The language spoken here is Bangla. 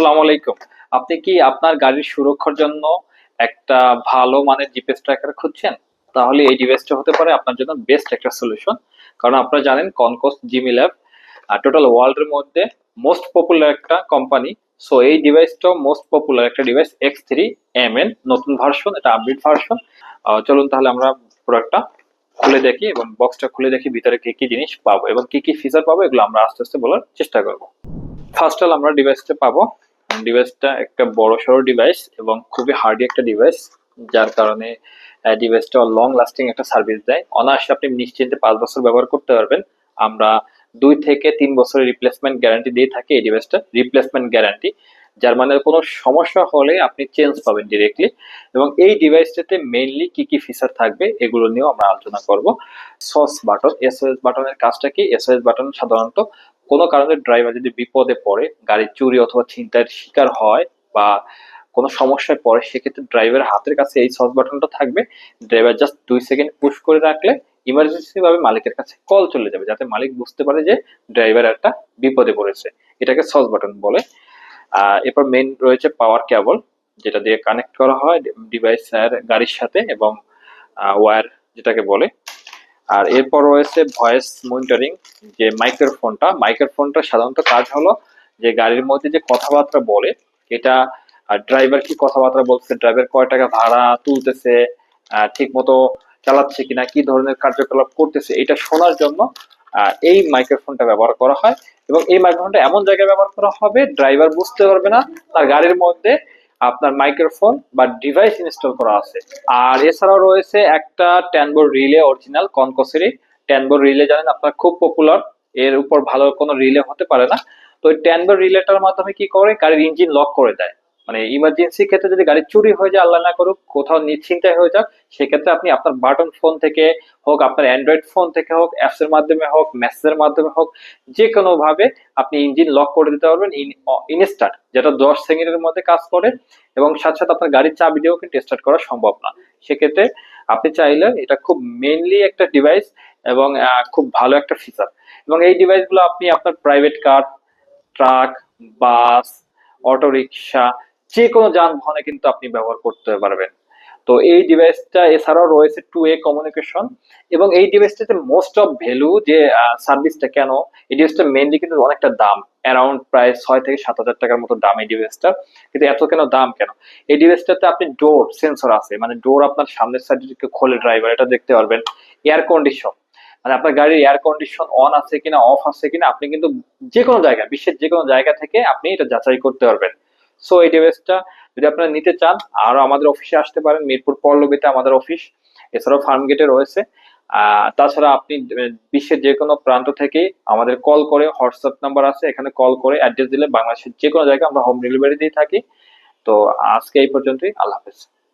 আসসালামু আলাইকুম। আপনি কি আপনার গাড়ির সুরক্ষার জন্য একটা ভালো মানের জিপিএস ট্র্যাকার খুঁজছেন? তাহলে এই ডিভাইসটা হতে পারে আপনার জন্য বেস্ট একটা সলিউশন কারণ আপনারা জানেন কনকস জিমি ল্যাব টোটাল ওয়ার্ল্ডের মধ্যে মোস্ট পপুলার একটা কোম্পানি সো এই ডিভাইসটাও মোস্ট পপুলার একটা device X three M N নতুন ভার্সন এটা আপডেট ভার্সন চলুন তাহলে আমরা প্রোডাক্টটা খুলে দেখি এবং বক্সটা খুলে দেখি ভিতরে কি কি জিনিস পাবো এবং কি কি ফিচার পাবো, এগুলো আমরা আস্তে আস্তে বলার চেষ্টা করব। ফার্স্ট অল আমরা ডিভাইসটা পাবো ডিভাইসটা একটা বড় সড়ো ডিভাইস এবং খুবই হার্ডি একটা ডিভাইস, যার কারণে ডিভাইসটা লং লাস্টিং একটা সার্ভিস দেয়। অনায়াসে আপনি নিশ্চিন্তে পাঁচ বছর ব্যবহার করতে পারবেন। আমরা দুই থেকে তিন বছরের রিপ্লেসমেন্ট গ্যারান্টি দিয়ে থাকি এই ডিভাইসটা রিপ্লেসমেন্ট গ্যারান্টি যার মানে কোনো সমস্যা হলে আপনি চেঞ্জ পাবেন ডিরেক্টলি এবং এই ডিভাইসটাতে মেইনলি কি কি ফিচার থাকবে, এগুলো নিয়েও আমরা আলোচনা করব। সস বাটন এসওএস বাটনের কাজটা কি? এসওএস বাটন সাধারণত কোনো কারণে ড্রাইভার যদি বিপদে পড়ে, গাড়ি চুরি অথবা ছিনতাইয়ের শিকার হয় বা কোনো সমস্যায় পড়ে, সেক্ষেত্রে ড্রাইভারের হাতের কাছে এই সস বাটনটা থাকবে। ড্রাইভার জাস্ট দুই সেকেন্ড পুশ করে রাখলে ইমার্জেন্সি ভাবে মালিকের কাছে কল চলে যাবে, যাতে মালিক বুঝতে পারে যে ড্রাইভার একটা বিপদে পড়েছে। এটাকে সস বাটন বলে। এরপর মেইন রয়েছে পাওয়ার কেবল যেটা দিয়ে কানেক্ট করা হয় ডিভাইস গাড়ির সাথে এবং ওয়্যার যেটাকে বলে। আর এরপর রয়েছে ভয়েস মনিটরিং, যে মাইক্রোফোনটা। মাইক্রোফোনটা সাধারণত কাজ হলো যে গাড়ির মধ্যে যে কথাবার্তা বলে, এটা ড্রাইভার কি কথাবার্তা বলছে ড্রাইভার কয় টাকা ভাড়া তুলতেছে ঠিক মতো চালাচ্ছে কিনা, কি ধরনের কার্যকলাপ করতেছে, এটা শোনার জন্য এই মাইক্রোফোনটা ব্যবহার করা হয়। এবং এই মাইক্রোফোনটা এমন জায়গায় ব্যবহার করা হবে, ড্রাইভার বুঝতে পারবে না, তার গাড়ির মধ্যে আপনার মাইক্রোফোন বা ডিভাইস ইনস্টল করা আছে। আর এছাড়াও রয়েছে একটা ট্যানবোর রিলে অরিজিনাল কনকসেরি ট্যানবোর রিলে জানেন আপনার, খুব পপুলার এর উপর ভালো কোনো রিলে হতে পারে না। তো ট্যানবোর রিলেটার মাধ্যমে কি করে? গাড়ির ইঞ্জিন লক করে দেয়। মানে ইমার্জেন্সি ক্ষেত্রে যদি গাড়ি চুরি হয়ে যায়, আল্লাহ না করুক, কোথাও নিশ্চিন্তায় হয়ে যাক, সেক্ষেত্রে আপনি আপনার বাটন ফোন থেকে হোক, আপনার অ্যান্ড্রয়েড ফোন থেকে হোক অ্যাপস এর মাধ্যমে হোক মেসেজের মাধ্যমে হোক যে কোনো ভাবে আপনি ইঞ্জিন লক করে দিতে পারবেন ইনস্টার্ট যেটা দশ সেকেন্ডের মধ্যে কাজ করে এবং সাথে সাথে আপনার গাড়ির চাবি দিয়েও কিন্তু স্টার্ট করা সম্ভব না। সেক্ষেত্রে আপনি চাইলে এটা খুব মেনলি একটা ডিভাইস এবং খুব ভালো একটা ফিচার এবং এই ডিভাইসগুলো আপনি আপনার private car truck bus auto rickshaw যে কোনো যানবাহনে কিন্তু আপনি ব্যবহার করতে পারবেন। তো এই ডিভাইসটা এছাড়াও রয়েছে টু এ কমিউনিকেশন এবং এই ডিভাইসটাতে মোস্ট অফ ভ্যালু যে সার্ভিসটা কেন, এই ডিভাইসটা মেনলি কিন্তু অনেকটা দাম অ্যারাউন্ড প্রায় ছয় থেকে সাত হাজার টাকার মতো দাম এই ডিভাইসটা কিন্তু এত কেন দাম কেন? এই ডিভাইসটাতে আপনি ডোর সেন্সর আছে মানে ডোর আপনার সামনের সাইড খোলে ড্রাইভার এটা দেখতে পারবেন। এয়ার কন্ডিশন মানে আপনার গাড়ির এয়ার কন্ডিশন অন আছে কিনা অফ আছে কিনা, আপনি কিন্তু যে কোনো জায়গা বিশ্বের যে কোনো জায়গা থেকে আপনি এটা যাচাই করতে পারবেন। সো এই ডিভাইসটা যদি আপনারা নিতে চান, আর আমাদের অফিসে আসতে পারেন, মিরপুর পল্লবীতে আমাদের অফিস এছাড়াও ফার্ম গেটে রয়েছে। তাছাড়া আপনি বিশ্বের যে কোনো প্রান্ত থেকে আমাদের কল করে হোয়াটসঅ্যাপ নাম্বার আছে, এখানে কল করে অ্যাড্রেস দিলে বাংলাদেশের যে কোনো জায়গায় আমরা হোম ডেলিভারি দিয়ে থাকি। তো আজকে এই পর্যন্তই, আল্লাহ হাফেজ।